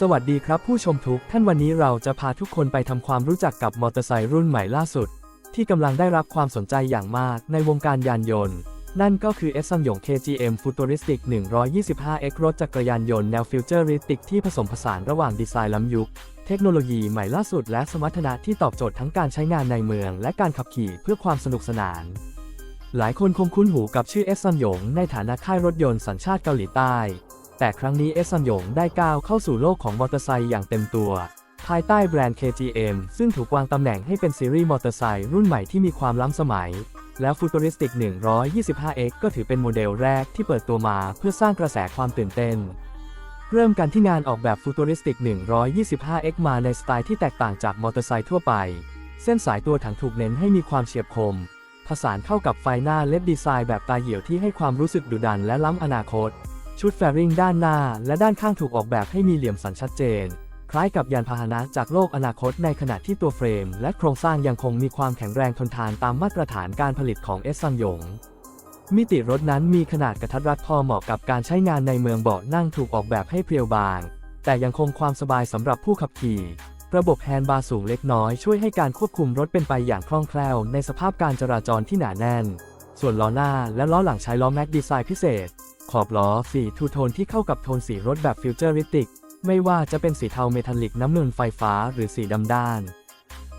สวัสดีครับผู้ชมทุกท่านวันนี้เราจะพาทุกคนไปทำความรู้จักกับมอเตอร์ไซค์รุ่นใหม่ล่าสุด ที่กำลังได้รับความสนใจอย่างมากในวงการยานยนต์ นั่นก็คือ s อ s ยง KGM Futuristic 125X รถจักรยานยนต์แนวฟิวเจอริสติกที่ผสมผสานระหว่างดีไซน์ล้ำยุค เทคโนโลยีใหม่ล่าสุดและสมรรถนะที่ตอบโจทย์ทั้งการใช้งานในเมือง และการขับขี่เพื่อความสนุกสนาน หลายคนคงคุ้นหูกับชื่อเอสซันหยงในฐานะค่ายรถยนต์สัญชาติเกาหลีใต้ แต่ครั้งนี้เอสซันหยงได้ก้าวเข้าสู่โลกของมอเตอร์ไซค์อย่างเต็มตัว ภายใต้แบรนด์ KGM ซึ่งถูกวางตำแหน่งให้เป็นซีรีส์มอเตอร์ไซค์รุ่นใหม่ที่มีความล้ำสมัย แล้ว Futuristic 125X ก็ถือเป็นโมเดลแรกที่เปิดตัวมาเพื่อสร้างกระแสความตื่นเต้น เริ่มกันที่งานออกแบบ Futuristic 125X มาในสไตล์ที่แตกต่างจากมอเตอร์ไซค์ทั่วไป เส้นสายตัวถังถูกเน้นให้มีความเฉียบคม ผสานเข้ากับไฟหน้าเล็ดดีไซน์แบบตาเหี่ยวที่ให้ความรู้สึกดุดันและล้ำอนาคต ชุดแฟริงด้านหน้าและด้านข้างถูกออกแบบให้มีเหลี่ยมสันชัดเจน คล้ายกับยานพาหนะจากโลกอนาคตในขณะที่ตัวเฟรม และโครงสร้างยังคงมีความแข็งแรงทนทานตามมาตรฐานการผลิตของเอสซันหยง มิติรถนั้นมีขนาดกระทัดรัดพอเหมาะกับการใช้งานในเมืองเบาะนั่งถูกออกแบบให้เพรียวบาง แต่ยังคงความสบายสำหรับผู้ขับขี่ ระบบแฮนด์บาร์สูงเล็กน้อยช่วยให้การควบคุมรถเป็นไปอย่างคล่องแคล่วในสภาพการจราจรที่หนาแน่น ส่วนล้อหน้าและล้อหลังใช้ล้อแม็กดีไซน์พิเศษ ขอบล้อสีทูโทนที่เข้ากับโทนสีรถแบบฟิวเจอริสติก ไม่ว่าจะเป็นสีเทาเมทัลลิกน้ำเงินไฟฟ้าหรือสีดำด้าน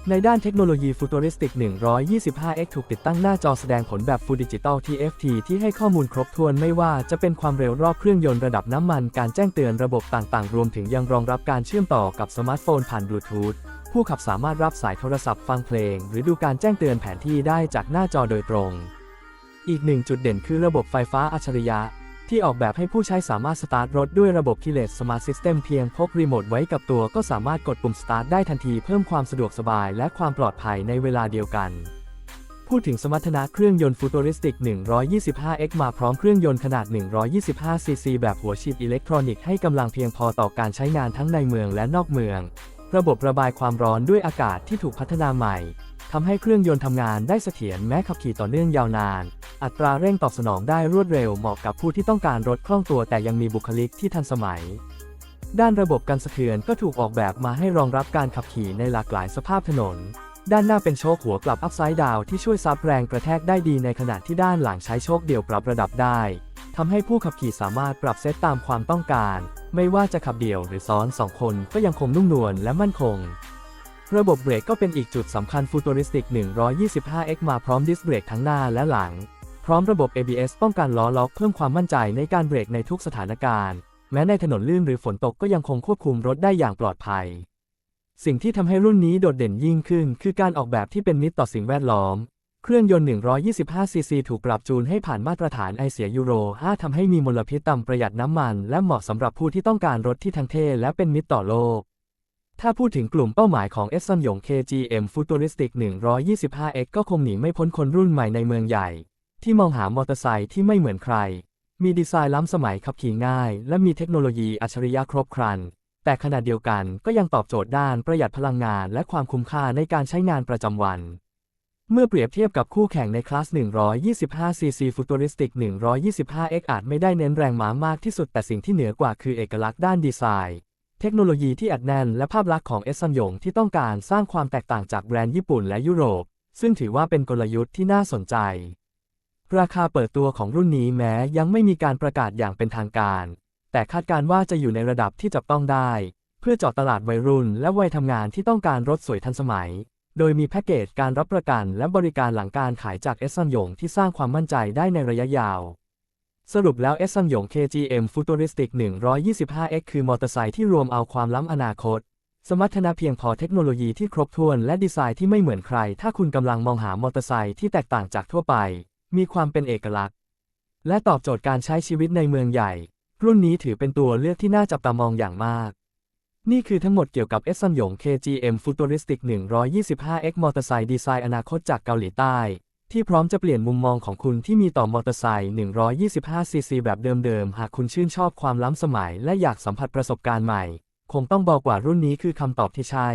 ในด้านเทคโนโลยีฟูต u ริสติก 125x ถูกติดตั้งหน้าจอแสดงผลแบบ Full Digital TFT ที่ให้ข้อมูลครบถ้วนไม่ว่าจะเป็นความเร็วรอบเครื่องยนต์ระดับน้ำมัน การแจ้งเตือนระบบต่างๆ รวมถึงยังรองรับการเชื่อมต่อกับสมาร์ทโฟนผ่านบลูทูธผู้ขับสามารถรับสายโทรศัพท์ฟังเพลง หรือดูการแจ้งเตือนแผนที่ได้จากหน้าจอโดยตรง อีกหนึ่งจุดเด่นคือระบบไฟฟ้าอัจฉริยะ ที่ออกแบบให้ผู้ใช้สามารถสตาร์ทรถด้วยระบบ Keyless Smart System เพียงพกรีโมทไว้กับตัวก็สามารถกดปุ่มสตาร์ทได้ทันทีเพิ่มความสะดวกสบายและความปลอดภัยในเวลาเดียวกัน พูดถึงสมรรถนะเครื่องยนต์ Futuristic 125X มาพร้อมเครื่องยนต์ขนาด 125cc แบบหัวฉีดอิเล็กทรอนิกส์ให้กำลังเพียงพอต่อการใช้งานทั้งในเมืองและนอกเมือง ระบบระบายความร้อนด้วยอากาศที่ถูกพัฒนาใหม่ ทำให้เครื่องยนต์ทำงานได้เสถียรแม้ขับขี่ต่อเนื่องยาวนาน อัตราเร่งตอบสนองได้รวดเร็วเหมาะกับผู้ที่ต้องการรถคล่องตัวแต่ยังมีบุคลิกที่ทันสมัย ด้านระบบกันสะเทือนก็ถูกออกแบบมาให้รองรับการขับขี่ในหลากหลายสภาพถนน ด้านหน้าเป็นโชคหัวกลับอัพไซด์ดาวที่ช่วยซับแรงกระแทกได้ดีในขณะที่ด้านหลังใช้โชคเดี่ยวปรับระดับได้ทำให้ผู้ขับขี่สามารถปรับเซตตามความต้องการ ไม่ว่าจะขับเดี่ยวหรือซ้อนสองคนก็ยังคงนุ่มนวลและมั่นคง ระบบเบรกก็เป็นอีกจุดสำคัญ Futuristic 125X มาพร้อมดิสเบรกทั้งหน้าและหลัง พร้อมระบบ ABS ป้องกันล้อล็อกเพิ่มความมั่นใจในการเบรกในทุกสถานการณ์ แม้ในถนนลื่นหรือฝนตกก็ยังคงควบคุมรถได้อย่างปลอดภัย สิ่งที่ทำให้รุ่นนี้โดดเด่นยิ่งขึ้น คือการออกแบบที่เป็นมิตรต่อสิ่งแวดล้อม เครื่องยนต์ 125cc ถูกปรับจูนให้ผ่านมาตรฐานไอเสียยูโร 5ทำให้มีมลพิษต่ำประหยัดน้ำมัน และเหมาะสำหรับผู้ที่ต้องการรถที่ทั้งเท่และเป็นมิตรต่อโลก ถ้าพูดถึงกลุ่มเป้าหมายของ e s s o n หยง KGM Futuristic 125X ก็คงหนีไม่พ้นคนรุ่นใหม่ในเมืองใหญ่ ที่มองหามอเตอร์ไซค์ที่ไม่เหมือนใคร มีดีไซน์ล้ำสมัยขับขี่ง่าย และมีเทคโนโลยีอัจฉริยะครบครัน แต่ขณะเดียวกันก็ยังตอบโจทย์ด้านประหยัดพลังงานและความคุ้มค่าในการใช้งานประจำวัน เมื่อเปรียบเทียบกับคู่แข่งในคลาส 125cc Futuristic 125X อาจไม่ได้เน้นแรงม้ามากที่สุดแต่สิ่งที่เหนือกว่าคือเอกลักษณ์ด้านดีไซน์ เทคโนโลยีที่อัดแน่นและภาพลักษณ์ของเอสซันหยงที่ต้องการสร้างความแตกต่างจากแบรนด์ญี่ปุ่นและยุโรป ซึ่งถือว่าเป็นกลยุทธ์ที่น่าสนใจ ราคาเปิดตัวของรุ่นนี้แม้ยังไม่มีการประกาศอย่างเป็นทางการ แต่คาดการณ์ว่าจะอยู่ในระดับที่จับต้องได้ เพื่อเจาะตลาดวัยรุ่นและวัยทำงานที่ต้องการรถสวยทันสมัย โดยมีแพ็กเกจการรับประกันและบริการหลังการขายจากเอสซันหยงที่สร้างความมั่นใจได้ในระยะยาว สรุปแล้วเอสซันหยง KGM Futuristic 125X คือมอเตอร์ไซค์ที่รวมเอาความล้ำอนาคต สมรรถนะเพียงพอเทคโนโลยีที่ครบถ้วนและดีไซน์ที่ไม่เหมือนใคร ถ้าคุณกำลังมองหามอเตอร์ไซค์ที่แตกต่างจากทั่วไป มีความเป็นเอกลักษณ์ และตอบโจทย์การใช้ชีวิตในเมืองใหญ่ รุ่นนี้ถือเป็นตัวเลือกที่น่าจับตามองอย่างมาก นี่คือทั้งหมดเกี่ยวกับเอสซันหยง KGM Futuristic 125X มอเตอร์ไซค์ดีไซน์อนาคตจากเกาหลีใต้ ที่พร้อมจะเปลี่ยนมุมมองของคุณที่มีต่อมอเตอร์ไซค์ 125cc แบบเดิมๆ หากคุณชื่นชอบความล้ำสมัยและอยากสัมผัสประสบการณ์ใหม่ คงต้องบอกว่ารุ่นนี้คือคำตอบที่ใช่